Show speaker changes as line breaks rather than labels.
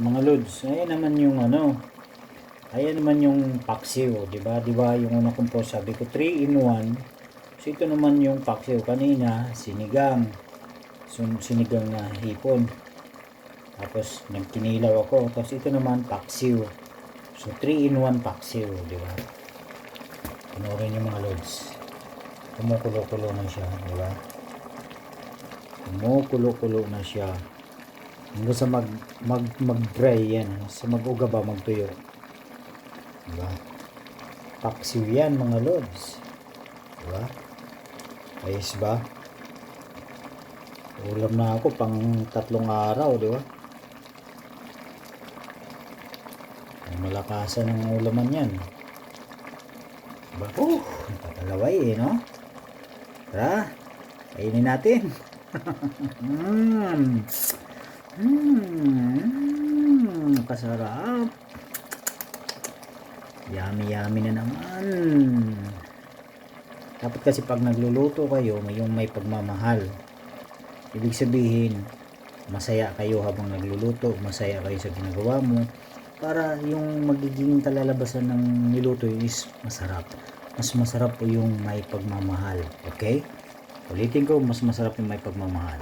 mga lods, ayan naman yung ano, ayan naman yung paksiw, di ba? Di ba yung una kong post, sabi ko 3 in 1. So ito naman yung paksiw kanina, sinigang. So, sinigang na hipon. Tapos nagkinilaw ako. Tapos ito naman paksiw. So 3 in 1 paksiw, di ba? Panoorin yung mga lods. Kumukulo-kulo na siya, di ba? Kumukulo-kulo na siya. Hanggang sa mag, mag, mag-dry yan. Sa mag-uga ba, magtuyo. Diba? Paksiw yan mga lods. Diba? Ayos ba? Ulam na ako pang tatlong araw, di ba? Ang malakasan ng ulaman yan. Diba? Oh, nakakalaway eh, no? Tara, kainin natin. mm. Mm, kasarap. Yummy yummy na naman. Dapat kasi pag nagluluto kayo, may yung may pagmamahal. Ibig sabihin, masaya kayo habang nagluluto, masaya kayo sa ginagawa mo para yung magiging kalalabasan ng niluto is masarap. Mas masarap po yung may pagmamahal. Okay? Ulitin ko, mas masarap yung may pagmamahal.